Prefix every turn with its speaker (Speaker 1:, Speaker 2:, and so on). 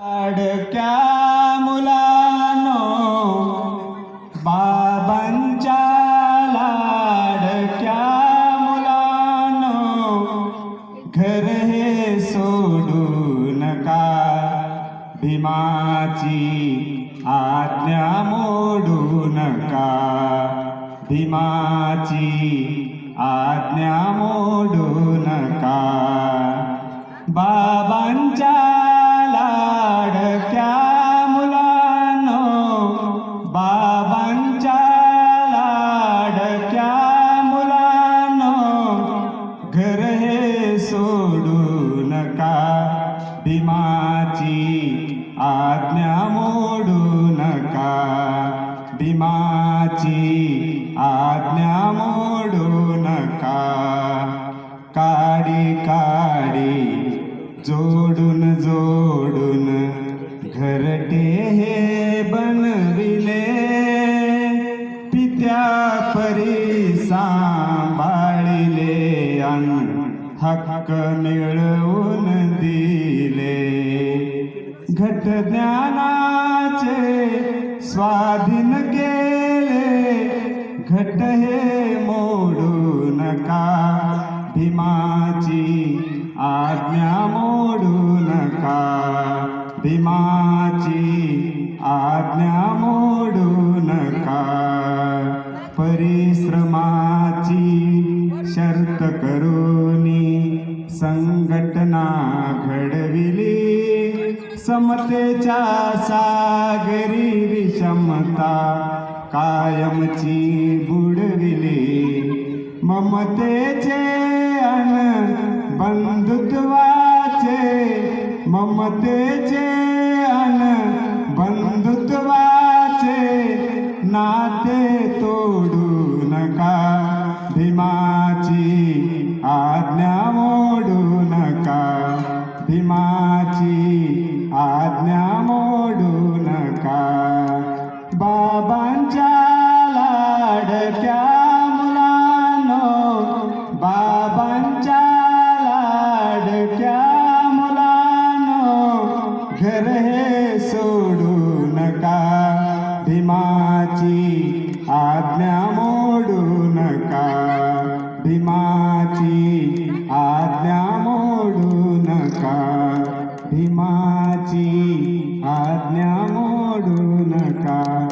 Speaker 1: लाडक्या मुलानो बाबांच्या लाडक्या मुलानो घर हे सोडू नका. भीमाची आज्ञा मोडू नका. भीमाची आज्ञा मोडू नका. आज्ञा मोडू नका. भीमाची आज्ञा मोडू नका. काडी काडी जोडून जोडून घरटे हे बनविले. पित्या परी सांभाळिले अन हक्क मिळवून दिले. घट ज्ञानाचे स्वाधीन केले. घट हे मोडू नका भीमाची आज्ञा मोडू नका भीमाची आज्ञा मोडू नका परिश्रमाची शर्त करूनी संघटना घडविली. समतेच्या सागरी विषमता कायमची बुडविली. ममतेचे अन बंधुत्वाचे ममतेचे अन बंधुत्वाचे नाते तोडू नका. भीमाची आज्ञा मोडू नका. भीमाची घर हे सोडू नका. भीमाची आज्ञा मोडू नका. भीमाची आज्ञा मोडू नका. भीमाची आज्ञा मोडू नका.